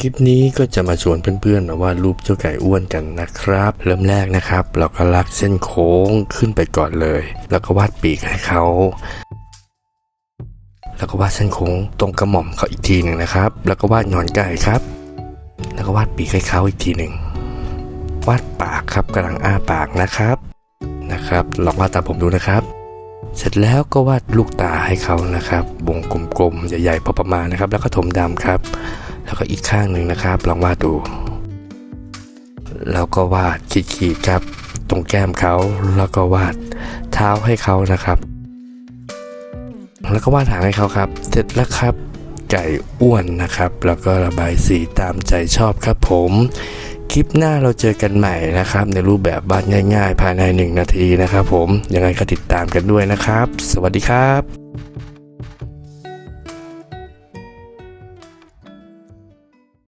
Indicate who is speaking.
Speaker 1: คลิปนี้ก็จะมาชวนเพื่อนๆมาวาดรูปเจ้าไก่อ้วนกันนะครับ เริ่มแรกนะครับ เราก็ลากเส้นโค้งขึ้นไปก่อนเลย แล้วก็วาดปีกให้เขา แล้วก็วาดเส้นโค้งตรงกระหม่อมเขาอีกทีหนึ่งนะครับ แล้วก็วาดหงอนไก่ครับ แล้วก็วาดปีกให้เขาอีกทีหนึ่งวาดปากครับกำลังอ้าปากนะครับนะครับลองวาดตามผมดูนะครับ เสร็จแล้วก็วาดลูกตาให้เขานะครับวงกลมๆใหญ่ๆพอประมาณนะครับ แล้วก็ถมดำครับ แล้วก็อีกข้างหนึ่งนะครับ ลองวาดดู แล้วก็วาดขีดๆครับ ตรงแก้มเขาแล้วก็วาดเท้าให้เขานะครับ แล้วก็วาดหางให้เขาครับ เสร็จแล้วครับไก่อ้วนนะครับ แล้วก็ระบายสีตามใจชอบครับผม คลิปหน้าเราเจอกันใหม่นะครับ ในรูปแบบบ้านง่าย ๆ ภายใน 1 นาทีนะครับผม ยังไงก็ติดตามกันด้วยนะครับ สวัสดีครับ